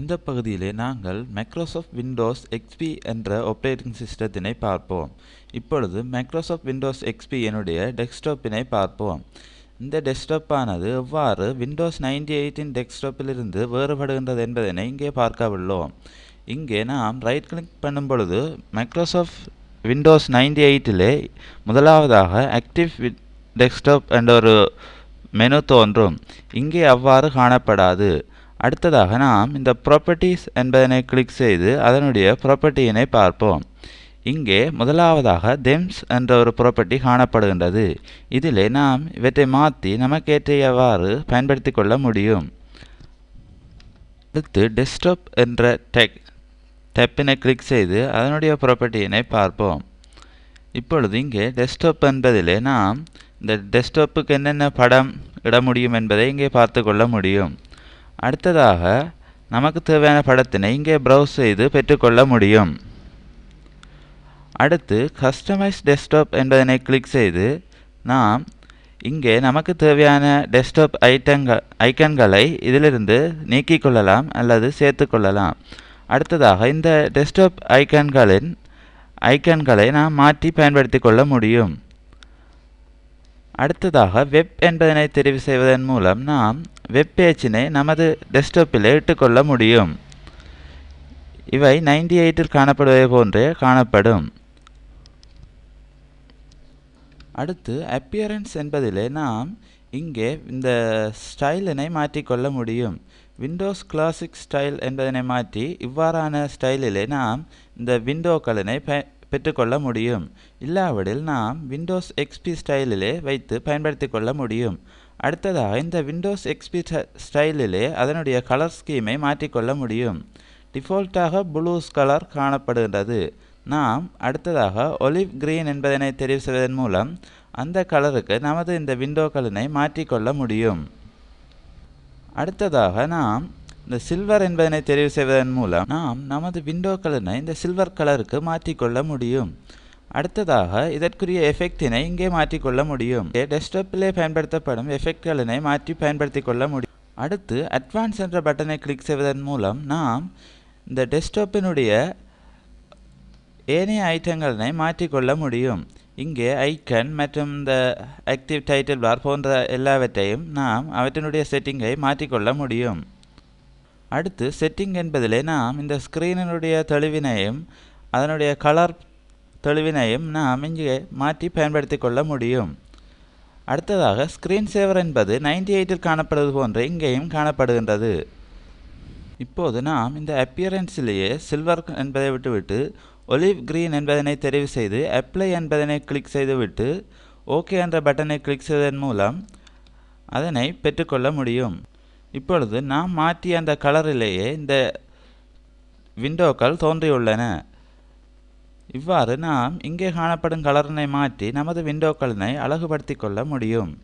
இந்த பகுதியிலே நாங்கள் மைக்ரோசாஃப்ட் விண்டோஸ் எக்ஸ்பி என்ற ஆப்ரேட்டிங் சிஸ்டத்தினை பார்ப்போம். இப்பொழுது மைக்ரோசாஃப்ட் விண்டோஸ் எக்ஸ்பி என்னுடைய டெஸ்க்டாப்பினை பார்ப்போம். இந்த டெஸ்க்டாப்பானது எவ்வாறு விண்டோஸ் நைன்டி எயிட்டின் டெஸ்க்டாப்பிலிருந்து வேறுபடுகின்றது என்பதனை இங்கே பார்க்க உள்ளோம் இங்கே நாம் ரைட் கிளிக் பண்ணும் பொழுது மைக்ரோசாஃப்ட் விண்டோஸ் நைன்டி எயிட்டிலே முதலாவதாக ஆக்டிவ் டெஸ்க்டாப் என்ற ஒரு மெனு தோன்றும். இங்கே அவ்வாறு காணப்படாது. அடுத்ததாக நாம் இந்த ப்ராப்பர்ட்டிஸ் என்பதனை கிளிக் செய்து அதனுடைய ப்ராப்பர்ட்டியினை பார்ப்போம். இங்கே முதலாவதாக தெம்ஸ் என்ற ஒரு ப்ராப்பர்ட்டி காணப்படுகின்றது. இதிலே நாம் இவற்றை மாற்றி நமக்கேற்றியவாறு பயன்படுத்தி கொள்ள முடியும். அடுத்து டெஸ்க்டாப் என்ற டெக் டெப்பினை கிளிக் செய்து அதனுடைய ப்ராப்பர்ட்டியினை பார்ப்போம். இப்பொழுது இங்கே டெஸ்க்டாப் என்பதிலே நாம் இந்த டெஸ்க்டாப்புக்கு என்னென்ன படம் இட முடியும் என்பதை இங்கே பார்த்து கொள்ள முடியும். அடுத்ததாக நமக்கு தேவையான படத்தினை இங்கே ப்ரௌஸ் செய்து பெற்றுக்கொள்ள முடியும். அடுத்து கஸ்டமைஸ் டெஸ்க்டாப் என்பதனை கிளிக் செய்து நாம் இங்கே நமக்கு தேவையான டெஸ்க்டாப் ஐட்டங்கள் ஐக்கன்களை இதிலிருந்து நீக்கிக் கொள்ளலாம் அல்லது சேர்த்து கொள்ளலாம். அடுத்ததாக இந்த டெஸ்க்டாப் ஐக்கன்களின் ஐக்கன்களை நாம் மாற்றி பயன்படுத்தி கொள்ள முடியும். அடுத்ததாக வெப் என்பதனை தெரிவு செய்வதன் மூலம் நாம் வெப் பேஜினை நமது டெஸ்க்டாப்பில் இட்டுக்கொள்ள முடியும். இவை நைன்டி எயிட்டில் காணப்படுவதை போன்றே காணப்படும். அடுத்து அப்பியரன்ஸ் என்பதிலே நாம் இங்கே இந்த ஸ்டைலினை மாற்றிக்கொள்ள முடியும். விண்டோஸ் கிளாசிக் ஸ்டைல் என்பதனை மாற்றி இவ்வாறான ஸ்டைலிலே நாம் இந்த விண்டோக்களினை ப பெற்றுக்கொள்ள முடியும். இல்லாவிடில் நாம் விண்டோஸ் எக்ஸ்பி ஸ்டைலிலே வைத்து பயன்படுத்தி கொள்ள முடியும். அடுத்ததாக இந்த விண்டோஸ் எக்ஸ்பி ஸ்டைலிலே அதனுடைய கலர் ஸ்கீமை மாற்றிக்கொள்ள முடியும். டிஃபால்ட்டாக ப்ளூஸ் கலர் காணப்படுகின்றது. நாம் அடுத்ததாக ஒலிவ் கிரீன் என்பதனை தெரிவு செய்வதன் மூலம் அந்த கலருக்கு நமது இந்த விண்டோக்களினை மாற்றிக்கொள்ள முடியும். அடுத்ததாக நாம் இந்த சில்வர் என்பதனை தெரிவு செய்வதன் மூலம் நாம் நமது விண்டோக்களினை இந்த சில்வர் கலருக்கு மாற்றிக்கொள்ள முடியும். அடுத்ததாக இதற்குரிய எஃபெக்டினை இங்கே மாற்றிக்கொள்ள முடியும். டெஸ்க்டாப்பிலே பயன்படுத்தப்படும் எஃபெக்ட்களினை மாற்றி பயன்படுத்தி கொள்ள முடியும். அடுத்து அட்வான்ஸ் என்ற பட்டனை கிளிக் செய்வதன் மூலம் நாம் இந்த டெஸ்க்டாப்பினுடைய ஏனைய ஐட்டங்களினை மாற்றிக்கொள்ள முடியும். இங்கே ஐக்கன் மற்றும் இந்த ஆக்டிவ் டைட்டில் பார் போன்ற எல்லாவற்றையும் நாம் அவற்றினுடைய செட்டிங்கை மாற்றிக்கொள்ள முடியும். அடுத்து செட்டிங் என்பதிலே நாம் இந்த ஸ்க்ரீனினுடைய தெளிவினையும் அதனுடைய கலர் தெளிவினையும் நாம் இங்கே மாற்றி பயன்படுத்தி கொள்ள முடியும். அடுத்ததாக ஸ்க்ரீன் சேவர் என்பது நைன்டி எயிட்டில் காணப்படுவது போன்று இங்கேயும் காணப்படுகின்றது. இப்போது நாம் இந்த அப்பியரன்ஸிலேயே சில்வர் என்பதை விட்டுவிட்டு ஒலிவ் கிரீன் என்பதனை தெரிவு செய்து அப்ளை என்பதனை கிளிக் செய்துவிட்டு ஓகே என்ற பட்டனை கிளிக் செய்வதன் மூலம் அதனை பெற்றுக்கொள்ள முடியும். இப்பொழுது நாம் மாற்றிய அந்த கலரிலேயே இந்த விண்டோக்கள் தோன்றியுள்ளன. இவ்வாறு நாம் இங்கே காணப்படும் கலரினை மாற்றி நமது விண்டோக்களினை அழகுபடுத்தி கொள்ள முடியும்.